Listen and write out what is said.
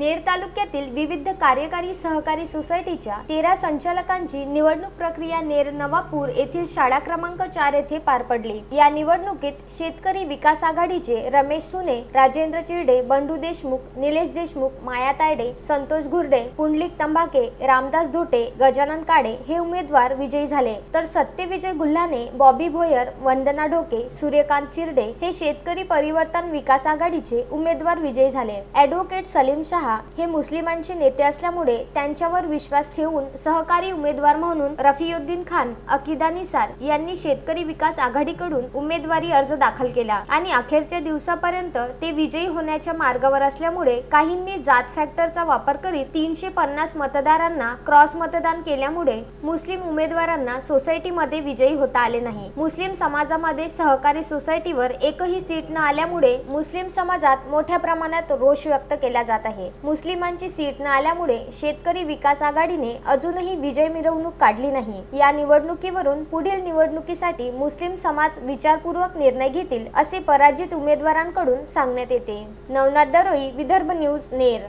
नेर तालुक्यातील विविध कार्यकारी सहकारी सोसायटीच्या तेरा संचालकांची निवडणूक प्रक्रिया नेर नवापूर येथील शाळा क्रमांक चार येथे पार पडली. या निवडणुकीत शेतकरी विकास आघाडीचे रमेश सुने राजेंद्र चिरडे बंडू देशमुख निलेश देशमुख माया तायडे संतोष गुर्डे पुंडलिक तंबाके रामदास धोटे गजानन काडे हे उमेदवार विजयी झाले. तर सत्यविजय गुल्हाने बॉबी भोयर वंदना ढोके सूर्यकांत चिरडे हे शेतकरी परिवर्तन विकास आघाडीचे उमेदवार विजयी झाले. ॲडव्होकेट सलीम शहा हे मुस्लिमांचे नेते असल्यामुळे त्यांच्यावर विश्वास ठेवून सहकारी उमेदवार म्हणून रफियुद्दीन खान अकिदा निसार यांनी शेतकरी विकास आघाडीकडून उमेदवारी अर्ज दाखल केला. आणि अखेरच्या दिवसापर्यंत ते विजयी होण्याच्या मार्गावर असल्यामुळे काहींनी जात फॅक्टरचा वापर करीत तीनशे पन्नास मतदारांना क्रॉस मतदान केल्यामुळे मुस्लिम उमेदवारांना सोसायटीमध्ये विजयी होता आले नाही. मुस्लिम समाजामध्ये सहकारी सोसायटीवर एकही सीट न आल्यामुळे मुस्लिम समाजात मोठ्या प्रमाणात रोष व्यक्त केला जात आहे. मुस्लिमांची सीट न आल्यामुळे शेतकरी विकास आघाडीने अजूनही विजय मिरवणूक काढली नाही. या निवडणुकीवरून पुढील निवडणुकीसाठी मुस्लिम समाज विचारपूर्वक निर्णय घेतील असे पराजित उमेदवारांकडून सांगण्यात येते. नवनाथ दरोई विदर्भ न्यूज नेर.